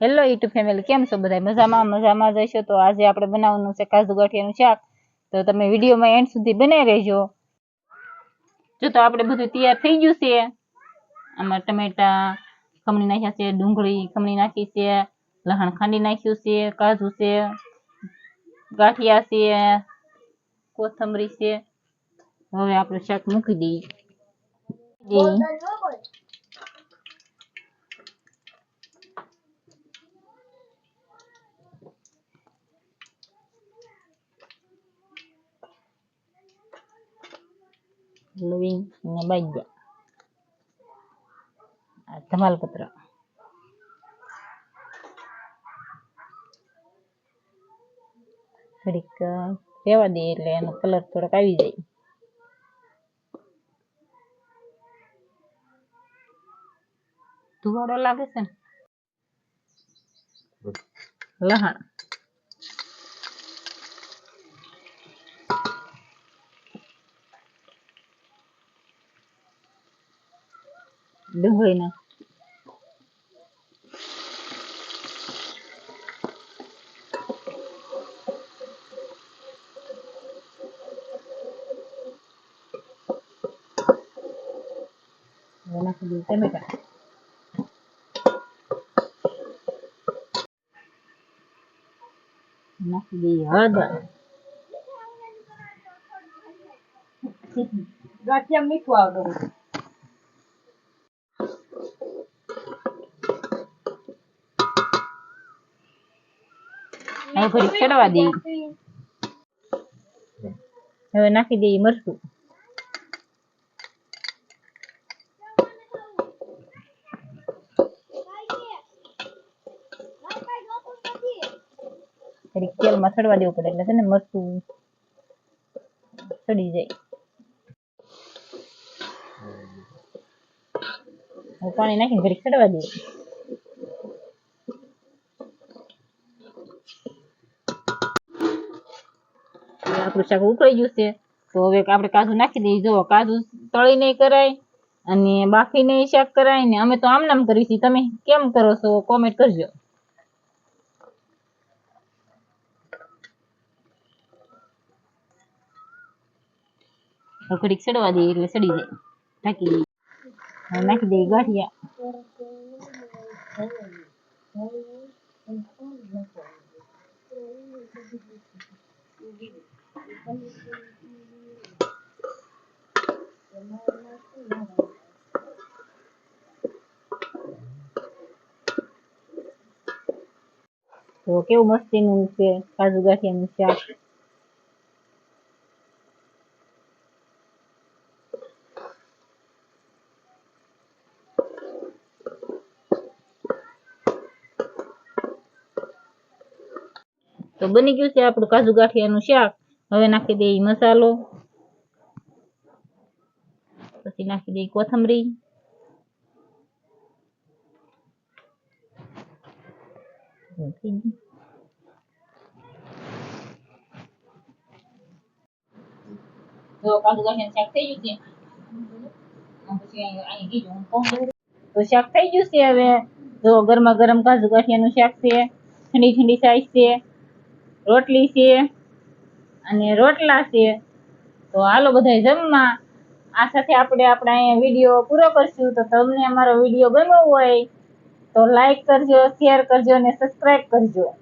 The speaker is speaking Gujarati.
હેલો યુટ્યુબ ફેમિલી કેમ છો બધા મજામાં મજામાં જઈશો તો આજે આપણે બનાવવાનું છે કાજુ ગાંઠિયાનું શાક. તો તમે વિડીયોમાં એન્ડ સુધી બનાવી રહેજો. જો તો આપણે બધું તૈયાર થઈ ગયું છે. આમાં ટમેટા, ખમણી નાખ્યા છે, ડુંગળી ખમણી નાખી છે, લહણ ખાંડી નાખ્યું છે, કાજુ છે, ગાંઠિયા છે, કોથમરી છે. હવે આપણે શાક મૂકી દઈએ. દઈએ લવિંગ અને બાજ્યા આ ધમાલપત્ર ઘડીક રહેવા દઈએ એટલે એનો કલર થોડોક આવી જાય ધુવાડો લાગે છે ને લહણ dengerin aku enak di temek kan enak di ada. Gak a me qua, હવે ફરી ચડવા દઈએ. હવે નાખી દઈએ મરચું. ઘડીક તેલમાં ચડવા દેવું પડે એટલે છે ને મરચું ચડી જાય. પાણી નાખીને ફરી ચડવા દઈએ. આપણું શાક ઉકળી ગયું છે. તો હવે આપણે કાજુ નાખી દઈએ. જો કાજુ તળીને કરાય અને બાફીને શાક કરાય ને અમે તો આમ નામ કરી છીએ. તમે કેમ કરો છો? કોમેન્ટ કરજો. ઘડીક ચડવા દઈએ એટલે ચડી જાય. ઢાંકી દઈએ. નાખી દઈએ ગાંઠિયા. તો કેવું મસ્તીનું છે કાજુ ગાંઠિયાનું શાક તો બની ગયું છે આપણું કાજુ ગાંઠિયાનું શાક હવે નાખી દઈએ મસાલો. પછી નાખી દઈએ કોથમરી. શાક થઈ ગયું છે. તો શાક થઈ ગયું છે હવે. જો ગરમા ગરમ કાજુ ગાંઠિયાનું શાક છે, ઠંડી ઠંડી સાઈઝ છે, રોટલી છે. અને રોટલા છે. તો હાલો બધા જમવા. આ સાથે આપણે આપણે અહીંયા વીડિયો પૂરો કરશું. તો તમને અમારો વીડિયો ગમ્યો હોય તો લાઈક કરજો શેર કરજો અને સબસ્ક્રાઈબ કરજો.